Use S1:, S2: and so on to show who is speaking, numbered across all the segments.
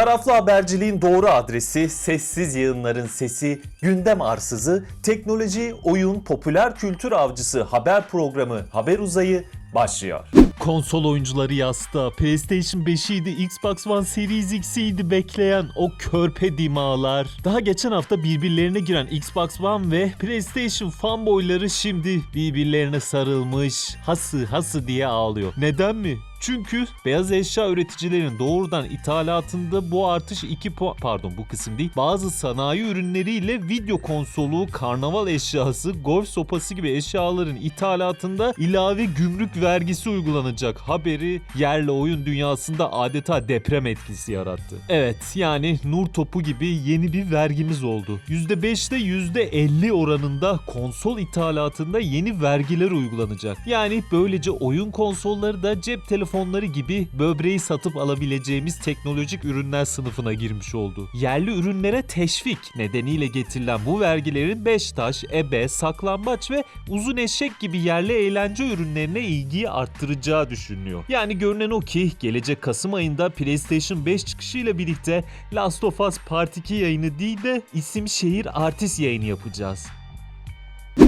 S1: Taraflı haberciliğin doğru adresi, sessiz yayınların sesi, gündem arsızı, teknoloji, oyun, popüler kültür avcısı haber programı Haber Uzayı başlıyor. Konsol oyuncuları yasta, PlayStation 5'iydi, Xbox One Series X'iydi bekleyen o körpe dimağlar. Daha geçen hafta birbirlerine giren Xbox One ve PlayStation fanboyları şimdi birbirlerine sarılmış, hası hası diye ağlıyor. Neden mi? Çünkü beyaz eşya üreticilerin doğrudan ithalatında bu artış 2 puan pardon bu kısım değil. Bazı sanayi ürünleriyle video konsolu, karnaval eşyası, golf sopası gibi eşyaların ithalatında ilave gümrük vergisi uygulanacak haberi yerli oyun dünyasında adeta deprem etkisi yarattı. Evet yani nur topu gibi yeni bir vergimiz oldu. %5'te %50 oranında konsol ithalatında yeni vergiler uygulanacak. Yani böylece oyun konsolları da cep telefonları gibi böbreği satıp alabileceğimiz teknolojik ürünler sınıfına girmiş oldu. Yerli ürünlere teşvik nedeniyle getirilen bu vergilerin Beştaş, ebe, saklambaç ve uzun eşek gibi yerli eğlence ürünlerine ilgiyi arttıracağı düşünülüyor. Yani görünen o ki gelecek Kasım ayında PlayStation 5 çıkışıyla birlikte Last of Us Part 2 yayını değil de isim şehir artist yayını yapacağız.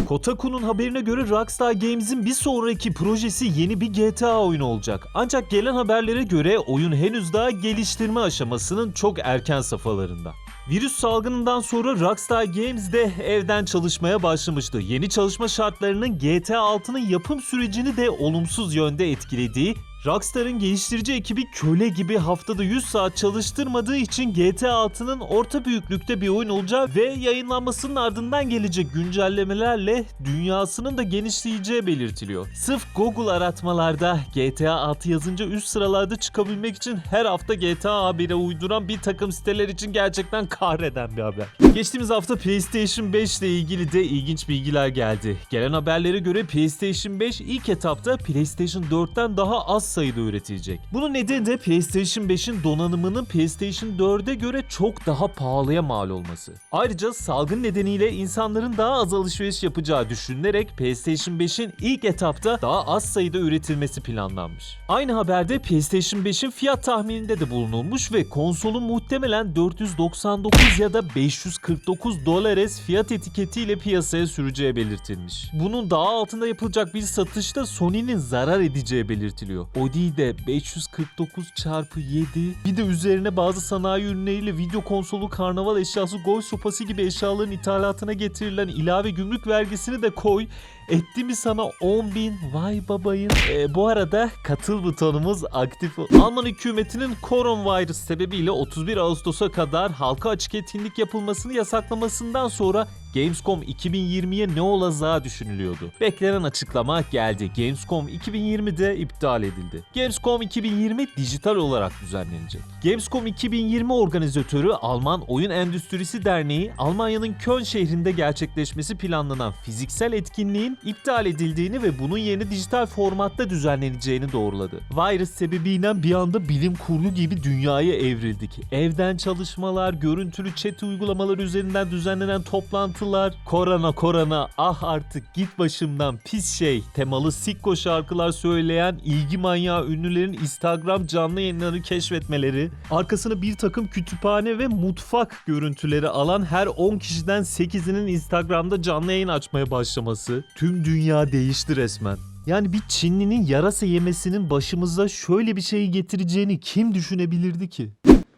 S1: Kotaku'nun haberine göre Rockstar Games'in bir sonraki projesi yeni bir GTA oyunu olacak. Ancak gelen haberlere göre oyun henüz daha geliştirme aşamasının çok erken safhalarında. Virüs salgınından sonra Rockstar Games de evden çalışmaya başlamıştı. Yeni çalışma şartlarının GTA 6'nın yapım sürecini de olumsuz yönde etkilediği Rockstar'ın geliştirici ekibi köle gibi haftada 100 saat çalıştırmadığı için GTA 6'nın orta büyüklükte bir oyun olacağı ve yayınlanmasının ardından gelecek güncellemelerle dünyasının da genişleyeceği belirtiliyor. Sırf Google aratmalarda GTA 6 yazınca üst sıralarda çıkabilmek için her hafta GTA haberi uyduran bir takım siteler için gerçekten kahreden bir haber. Geçtiğimiz hafta PlayStation 5 ile ilgili de ilginç bilgiler geldi. Gelen haberlere göre PlayStation 5 ilk etapta PlayStation 4'ten daha az sayıda üretilecek. Bunun nedeni de PlayStation 5'in donanımının PlayStation 4'e göre çok daha pahalıya mal olması. Ayrıca salgın nedeniyle insanların daha az alışveriş yapacağı düşünülerek PlayStation 5'in ilk etapta daha az sayıda üretilmesi planlanmış. Aynı haberde PlayStation 5'in fiyat tahmininde de bulunulmuş ve konsolun muhtemelen 499 ya da 549 dolares fiyat etiketiyle piyasaya süreceği belirtilmiş. Bunun daha altında yapılacak bir satışta Sony'nin zarar edeceği belirtiliyor. O değil de 549 çarpı 7 bir de üzerine bazı sanayi ürünleriyle video konsolu, karnaval eşyası, golf sopası gibi eşyaların ithalatına getirilen ilave gümrük vergisini de koy. Etti mi sana 10 bin? Vay babayın. Ee, bu arada katıl butonumuz aktif. Alman hükümetinin koronavirüs sebebiyle 31 Ağustos'a kadar halka açık etkinlik yapılmasını yasaklamasından sonra Gamescom 2020'ye ne olacağı düşünülüyordu. Beklenen açıklama geldi. Gamescom 2020'de iptal edildi. Gamescom 2020 dijital olarak düzenlenecek. Gamescom 2020 organizatörü Alman Oyun Endüstrisi Derneği, Almanya'nın Köln şehrinde gerçekleşmesi planlanan fiziksel etkinliğin iptal edildiğini ve bunun yerine dijital formatta düzenleneceğini doğruladı. Virüs sebebiyle bir anda bilim kurgu gibi dünyaya evrildik. Evden çalışmalar, görüntülü chat uygulamaları üzerinden düzenlenen toplantılar, korona korona ah artık git başımdan pis şey temalı sikko şarkılar söyleyen ilgi manyağı ünlülerin Instagram canlı yayınları keşfetmeleri, arkasına bir takım kütüphane ve mutfak görüntüleri alan her 10 kişiden 8'inin Instagram'da canlı yayın açmaya başlaması, tüm dünya değişti resmen. Yani bir Çinlinin yarasa yemesinin başımıza şöyle bir şey getireceğini kim düşünebilirdi ki?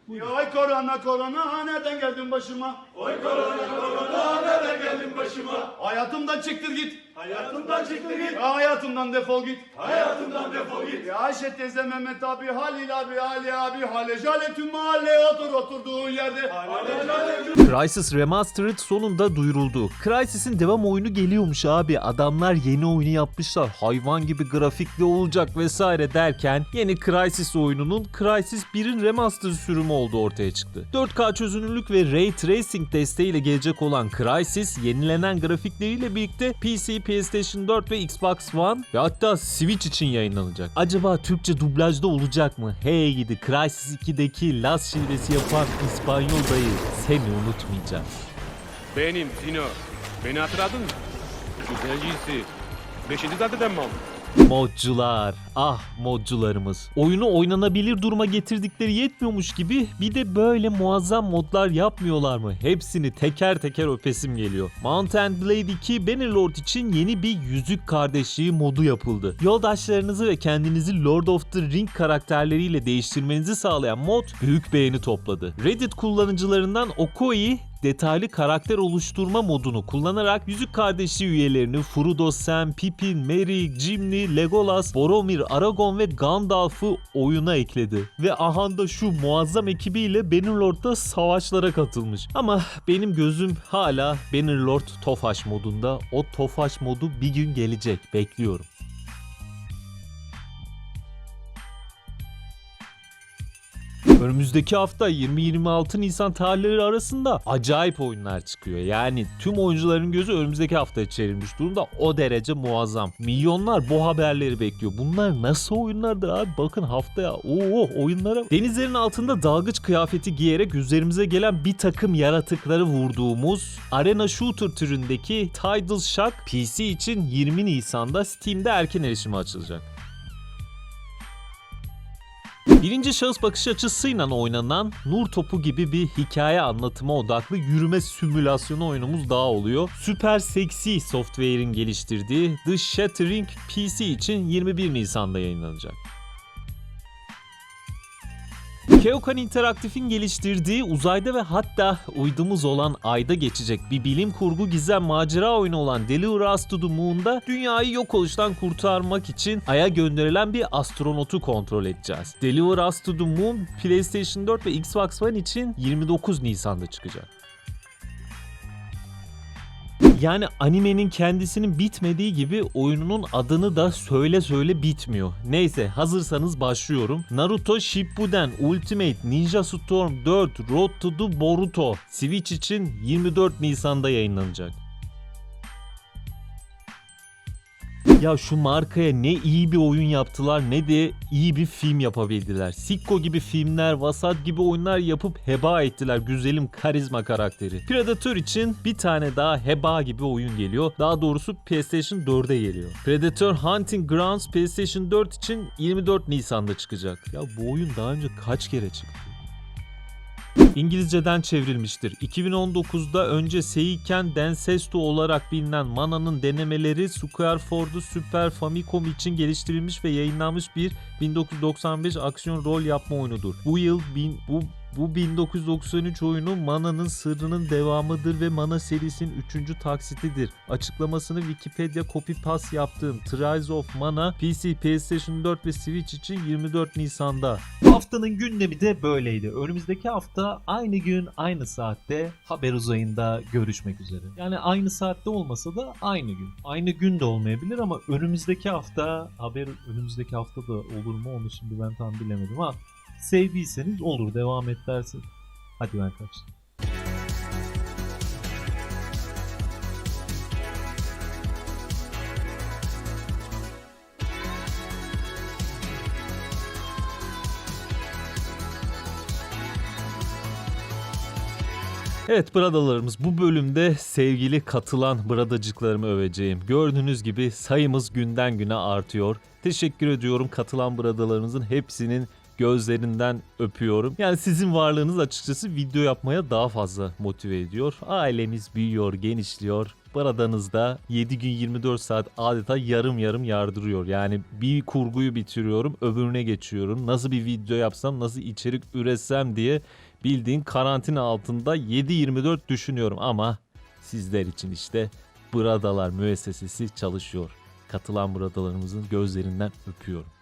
S2: Oy korona korona nereden geldin başıma? Oy korona korona nereden geldin başıma? Hayatımdan çıktır git. Hayatımdan çıktır git. Ya hayatımdan defol git. Hayatımdan defol git. Ya Ayşe teyze Mehmet abi Halil abi Ali abi Hale Jale tüm mahalle otur oturduğun yerde. Hale Jale tüm
S1: Crysis Remastered sonunda duyuruldu. Crysis'in devam oyunu geliyormuş abi. Adamlar yeni oyunu yapmışlar. Hayvan gibi grafikli olacak vesaire derken yeni Crysis oyununun Crysis 1'in remaster sürümü olduğu ortaya çıktı. 4K çözünürlük ve Ray Tracing desteğiyle gelecek olan Crysis yenilenen grafikleriyle birlikte PC, PlayStation 4 ve Xbox One ve hatta Switch için yayınlanacak. Acaba Türkçe dublajda olacak mı? Hey gidi Crysis 2'deki Las şivesi yapan İspanyol dayı seni unutmayacağım.
S3: Benim Sino. Beni hatırladın mı? Güzel giysi. Beşinci zaten mi aldın?
S1: Modcular, ah modcularımız. Oyunu oynanabilir duruma getirdikleri yetmiyormuş gibi bir de böyle muazzam modlar yapmıyorlar mı? Hepsini teker teker öpesim geliyor. Mount and Blade 2 Bannerlord için yeni bir yüzük kardeşliği modu yapıldı. Yoldaşlarınızı ve kendinizi Lord of the Ring karakterleriyle değiştirmenizi sağlayan mod büyük beğeni topladı. Reddit kullanıcılarından Okoi detaylı karakter oluşturma modunu kullanarak Yüzük Kardeşi üyelerini Frodo, Sam, Pippin, Merry, Gimli, Legolas, Boromir, Aragorn ve Gandalf'ı oyuna ekledi. Ve ahanda şu muazzam ekibiyle Bannerlord'da savaşlara katılmış. Ama benim gözüm hala Bannerlord Tofaş modunda. O Tofaş modu bir gün gelecek. Bekliyorum. Önümüzdeki hafta 20-26 Nisan tarihleri arasında acayip oyunlar çıkıyor. Yani tüm oyuncuların gözü önümüzdeki haftaya çevrilmiş durumda. O derece muazzam. Milyonlar bu haberleri bekliyor. Bunlar nasıl oyunlardır abi? Bakın haftaya oo oyunlara. Denizlerin altında dalgıç kıyafeti giyerek üzerimize gelen bir takım yaratıkları vurduğumuz arena shooter türündeki Tidal Shock PC için 20 Nisan'da Steam'de erken erişime açılacak. Birinci şahıs bakış açısıyla oynanan Nur Topu gibi bir hikaye anlatıma odaklı yürüme simülasyonu oyunumuz daha oluyor. Super Sexy Software'in geliştirdiği The Shattering PC için 21 Nisan'da yayınlanacak. Keokan Interactive'in geliştirdiği uzayda ve hatta uydumuz olan ayda geçecek bir bilim kurgu gizem macera oyunu olan Deliver Us to the Moon'da dünyayı yok oluştan kurtarmak için aya gönderilen bir astronotu kontrol edeceğiz. Deliver Us to the Moon PlayStation 4 ve Xbox One için 29 Nisan'da çıkacak. Yani animenin kendisinin bitmediği gibi oyununun adını da söyle söyle bitmiyor. Neyse hazırsanız başlıyorum. Naruto Shippuden Ultimate Ninja Storm 4 Road to the Boruto Switch için 24 Nisan'da yayınlanacak. Ya şu markaya ne iyi bir oyun yaptılar ne de iyi bir film yapabildiler. Sikko gibi filmler, Vasat gibi oyunlar yapıp heba ettiler güzelim karizma karakteri. Predator için bir tane daha heba gibi oyun geliyor. Daha doğrusu PlayStation 4'e geliyor. Predator Hunting Grounds PlayStation 4 için 24 Nisan'da çıkacak. Ya bu oyun daha önce kaç kere çıktı? İngilizceden çevrilmiştir. 2019'da önce Seiken Densetsu olarak bilinen Mana'nın denemeleri Square for the Super Famicom için geliştirilmiş ve yayınlanmış bir 1995 aksiyon rol yapma oyunudur. Bu yıl bin, bu bu 1993 oyunu Mana'nın sırrının devamıdır ve Mana serisinin 3. taksitidir. Açıklamasını Wikipedia copy paste yaptığım Trials of Mana PC, PlayStation 4 ve Switch için 24 Nisan'da. Haftanın gündemi de böyleydi. Önümüzdeki hafta aynı gün aynı saatte haber uzayında görüşmek üzere. Yani aynı saatte olmasa da aynı gün. Aynı gün de olmayabilir ama önümüzdeki hafta haber önümüzdeki hafta da olur mu onu şimdi ben tam bilemedim ama sevdiyseniz olur devam et dersin. Hadi ben kaçtım. Evet bradalarımız bu bölümde sevgili katılan bradacıklarımı öveceğim. Gördüğünüz gibi sayımız günden güne artıyor. Teşekkür ediyorum katılan bradalarımızın hepsinin gözlerinden öpüyorum. Yani sizin varlığınız açıkçası video yapmaya daha fazla motive ediyor. Ailemiz büyüyor, genişliyor. Bradanızda 7 gün 24 saat adeta yarım yarım yardırıyor. Yani bir kurguyu bitiriyorum, öbürüne geçiyorum. Nasıl bir video yapsam, nasıl içerik üretsem diye bildiğin karantina altında 7-24 düşünüyorum ama sizler için işte Bradalar müessesesi çalışıyor. Katılan bradalarımızın gözlerinden öpüyorum.